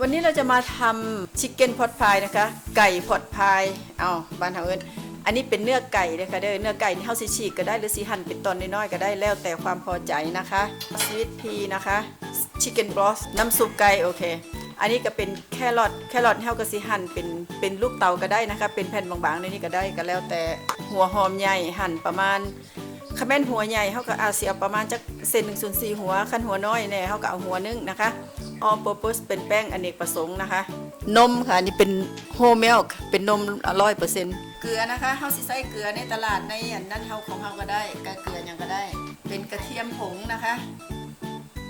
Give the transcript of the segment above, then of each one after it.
วันนี้เราจะมาทำชิคเก้นพอตพายนะคะ ไก่พอตพายเอาบ้านเฮาเอิ้นอันนี้เป็นเนื้อไก่นะคะเด้อเนื้อไก่นี่เฮาสิฉีกก็ได้หรือสิหั่นเป็นตอนน้อยๆก็ได้แล้วแต่ความพอใจนะคะสวีทพีนะคะชิคเก้นบรอสน้ำซุปไก่โอเค อันนี้ก็เป็นแครอทแครอทเฮาก็สิหั่นเป็นเป็นลูกเต๋าก็ได้นะคะ เป็นแผ่นบางๆในนี้ก็ได้ก็แล้วแต่หัวหอมใหญ่หั่นประมาณขแม่นหัวใหญ่เขาก็เอาเสียประมาณจักเซนหนึ่งส่วนสี่หัวคันหัวน้อยแน่เขาก็เอาหัวนึงนะคะ all purpose เป็นแป้งอเนกประสงค์นะคะ นมค่ะอันนี่เป็น whole milk เป็นนมร้อยเปอร์เซ็นต์เกลือนะคะเขาสิใส่เกลือในตลาดในอันนั้นเฮาของเฮาก็ได้กเกลือหยังก็ได้ เป็นกระเทียมผงนะคะ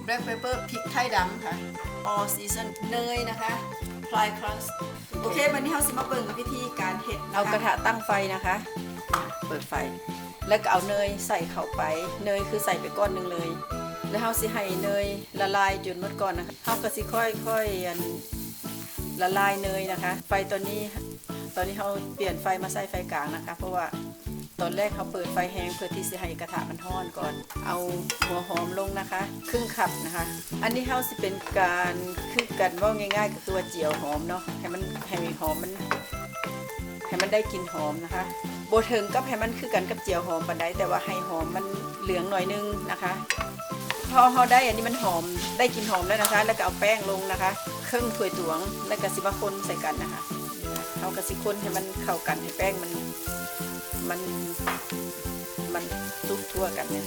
black pepper พริกไทยดำค่ะ all season เนยนะคะ fry crust โอเค วันนี้เฮาสิมาเบิ่งวิธีการเฮ็ดเอากระทะตั้งไฟนะคะ เปิดไฟ แล้วก็เอาเนยใส่เข้าไป เนยคือใส่ไปก้อนหนึ่งเลย แล้วเฮาสิให้เนยละลายจนหมดก่อนนะคะเฮาก็สิค่อยๆอันละลายเนยนะคะ ไฟตอนนี้ตอนนี้เฮาเปลี่ยนไฟมาใส่ไฟกลางนะคะ เพราะว่าตอนแรกเขาเปิดไฟแห้งเพื่อที่จะให้กระทะมันทอดก่อน เอาหัวหอมลงนะคะ ครึ่งคับนะคะ อันนี้เฮาสิเป็นการคือกันว่าง่ายๆกับตัวเจียวหอมเนาะให้มันให้หอมมันให้มันได้กลิ่นหอมนะคะโบเทิงกับให้มันคือกันกับเจียวหอมปันไดแต่ว่าให้หอมมันเหลืองหน่อยนึงนะคะ อเขาได้อันนี้มันหอมได้กลิ่นหอมแล้วนะคะ แล้วก็เอาแป้งลงนะคะ เครึ่องถ้วยตวงแล้วก็สิมาคนใส่กันนะคะเอากระสิคนให้มันเข้ากันให้แป้งมันมันมันทุกทั่วกันเนี่ย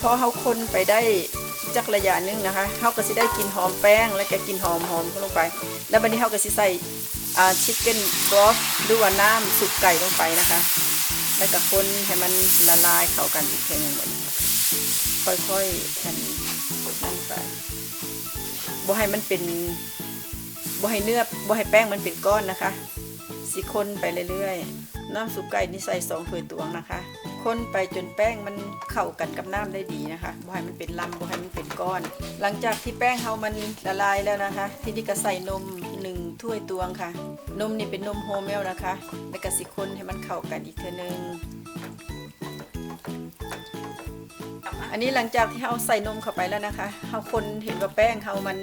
พอเขาคนไปได้จักระยะหนึงนะคะเขาก็สิได้กลินหอมแป้งแล้วก็กลินหอมหอมลงไป แล้วบัดนี้เขาก็สิใส่ชิคเก้นบรอสหรือว่าน้ำสุกไก่ลงไปนะคะ แล้วก็คนให้มันละลายเข้ากันอีกทีหนึงหนึ่งค่อยๆกันนั่นไปบ่ให้มันเป็นบ่ให้เนื้อบ่ให้แป้งมันเป็นก้อนนะคะ สิคนไปเรื่อยๆ น้ำซุปไก่นี่ใส่สองถ้วยตวงนะคะ คนไปจนแป้งมันเข้ากันกับน้ำได้ดีนะคะบ่ให้มันเป็นลำบ่ให้มันเป็นก้อน หลังจากที่แป้งเขามันละลายแล้วนะคะ ทีนี้ก็ใส่นมหนึ่งถ้วยตวงค่ะ นมนี่เป็นนมโฮมเมลนะคะ แล้วก็สิคนให้มันเข้ากันอีกเทอนึงอันนี้หลังจากที่เราใส่นมเข้าไปแล้วนะคะเราคนเห็นว่าแป้งเขามัน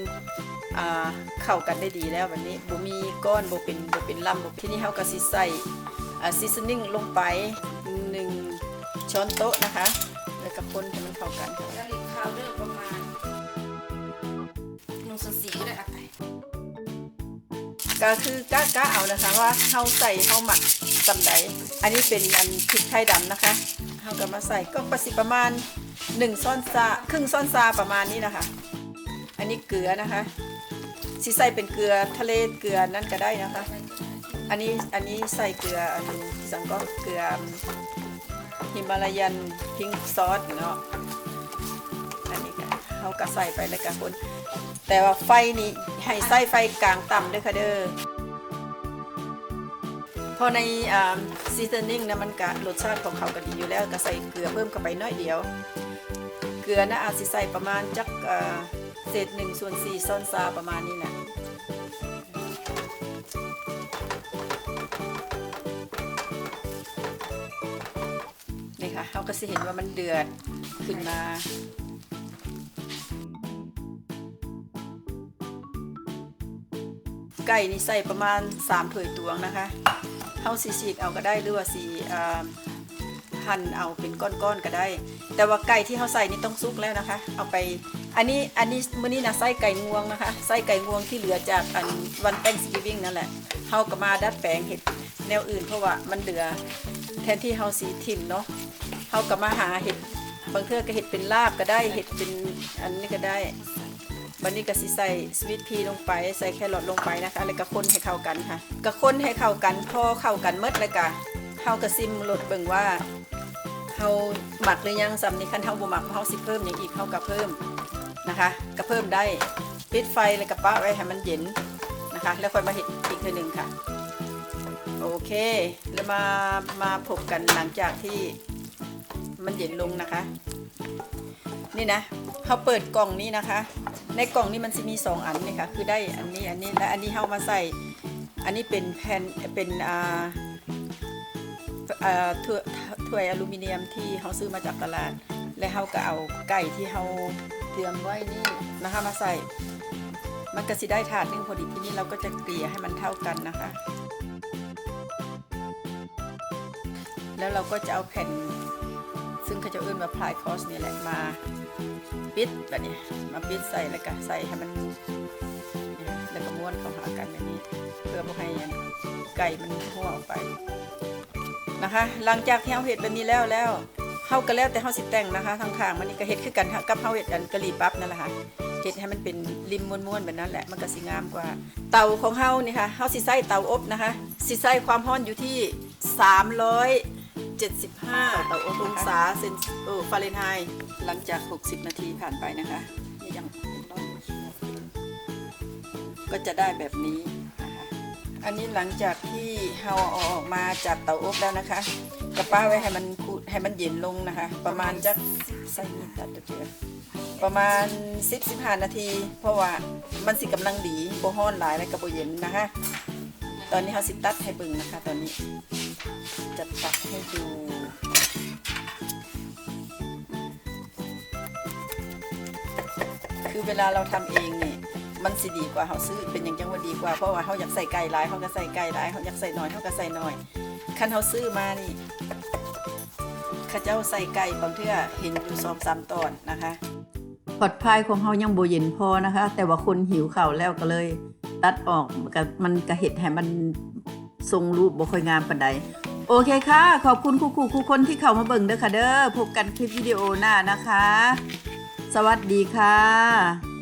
เข้ากันได้ดีแล้วแบบนี้บ่มีก้อนบ่เป็นบ่เป็นลำบ่ที่นี่เราก็สิใส่ซีซันนิ่งลงไป ช้อนโต๊ะนะคะแล้วก็คนให้มันเข้ากันค่ะแล้วลิข้าวเลือกประมาณหนึ่งส่วนสี่ก็ได้อะไก่ก็คือกะกะเอานะคะว่าเราใส่เราหมักจำใดอันนี้เป็นอันพริกไทยดำนะคะเราก็มาใส่ก็ประสิประมาณหนึ่งช้อนซาครึ่งช้อนซาประมาณนี้นะคะ อันนี้เกลือนะคะสิใส่เป็นเกลือทะเลเกลือนั่นก็ได้นะคะ อันนี้อันนี้ใส่เกลืออันสังก็เกลือ ฮิมาลายันพิงซอสเนาะอันนี้ก็เขาก็ใส่ไปแล้วกันคนแต่ว่าไฟนี่ให้ใส่ไฟกลางต่ำด้วยค่ะเด้อพอในซีซันนิ่งนะมันก็รสชาติของเขาก็ดีอยู่แล้วก็ใส่เกลือเพิ่มเข้าไปน้อยเดียว เกลือนะอาจสิใส่ประมาณจักเอ่อเศษหนึ่งส่วนสี่ซ้อนซาประมาณนี้นะ เขาก็สิเห็นว่ามันเดือดขึ้นมาไก่นี่ใส่ประมาณ3ถ้วยตวงนะคะเฮาสีฉีกเอาก็ได้หรือว่าสีหั่นเอาเป็นก้อนๆก็ได้ แต่ว่าไก่ที่เฮาใส่นี่ต้องสุกแล้วนะคะ เอาไปอันนี้อันนี้มื้อนี้นะไส้ไก่งวงนะคะไส้ไก่งวงที่เหลือจากอันวันแป้งสกิวิ่งนั่นแหละเฮาก็มาดัดแปลงเห็ดแนวอื่นเพราะว่ามันเหลือแทนที่เฮาสีทิมเนาะ เฮาก็มาหาเห็ดบางเทื่อก็เห็ดเป็นลาบก็ได้เห็ดเป็นอันนี้ก็ได้วันนี้ก็สิใส่สวิตพีลงไปใส่แครอทลงไปนะคะแล้วก็คนให้เข้ากันค่ะก็คนให้เข้ากันพอเข้ากันหมดแล้วก็เฮาก็ซิมรสเบิ่งว่าเฮาหมักหรือยังสำนี้คันเฮาบ่หมักเฮาสิเพิ่มอย่างอีกเฮาก็เพิ่มนะคะก็เพิ่มได้ปิดไฟแล้วก็ป้าไว้ให้มันเย็นนะคะ แล้วค่อยมาเฮ็ดอีกทีหนึ่งค่ะ โอเค แล้วมามาพบกันหลังจากที่ มันเย็นลงนะคะ นี่นะเขาเปิดกล่องนี้นะคะ ในกล่องนี้มันจะมีสองอันนี่ค่ะ คือได้อันนี้อันนี้และอันนี้เขามาใส่ อันนี้เป็นแผ่นเป็นอ่าถ้วยถ้วยอลูมิเนียมที่เขาซื้อมาจากตลาด และเฮาก็เอาไก่ที่เฮาเตรียมไว้นี่นะคะมาใส่ มันก็สิได้ถาดหนึงพอดีที่นี้เราก็จะเกลี่ยให้มันเท่ากันนะคะ แล้วเราก็จะเอาแผ่น ซึ่งเขาจะเอื้อมาพลายคอสนี่แหละมาปิดแบบนี้มาปิดใส่แล้วก็ใส่ให้มันแล้วก็ม้วนเข้าหากันแบบนี้ เพื่อไม่ให้ไก่มันหัวออกไปนะคะ หลังจากที่เอาเห็ดแบบนี้แล้วแล้วเข้ากันแล้วแต่เข้าสิแต่งนะคะทางข้างมันนี่ก็เห็ดขึ้นกันกับเข้าเห็ดกันกะหรี่ปั๊บนั่นแหละค่ะเห็ดให้มันเป็นริมม้วนๆแบบนั้นแหละมันก็สีงามกว่า เตาของเขานี่ค่ะเฮาสิใส่เตาอบนะคะสิใส่ความร้อนอยู่ที่ 300 75 ต่อองศาเซนเออฟาเรนไฮต์หลังจาก 60 นาทีผ่านไปนะคะยังก็จะได้แบบนี้อันนี้หลังจากที่เราเอาออกมาจากเตาอบแล้วนะคะกระป้าไว้ให้มันให้มันเย็นลงนะคะ ประมาณจักใส่นี่ตัดเดียวประมาณ 10-15 นาที เพราะว่ามันสิกำลังดีโบห้อนหลายและกระโบเย็นนะคะ ตอนนี้เราสิตัดให้บึงนะคะ ตอนนี้ ตัดให้ดูคือเวลาเราทำเองเนี่ยมันสิดีกว่าเขาซื้อเป็นอย่างจังว่าดีกว่าเพราะว่าเขาอยากใส่ไก่หลายเขาก็ใส่ไก่หลายเขาอยากใส่น้อยเขาก็ใส่น้อยคันเขาซื้อมานี่ข้าเจ้าใส่ไก่บางเทื่อเห็นอยู่สองสามตอนนะคะพอดพายของเขายังโบเย็นพอนะคะ แต่ว่าคนหิวเข่าแล้วก็เลย ตัดออกก็มันกระเห็ดให้มันทรงรูปบ่ค่อยงามปานใด โอเคค่ะ ขอบคุณครูครูครูคนที่เข้ามาเบิ่งเด้อค่ะเด้อพบกันคลิปวิดีโอหน้านะคะ สวัสดีค่ะ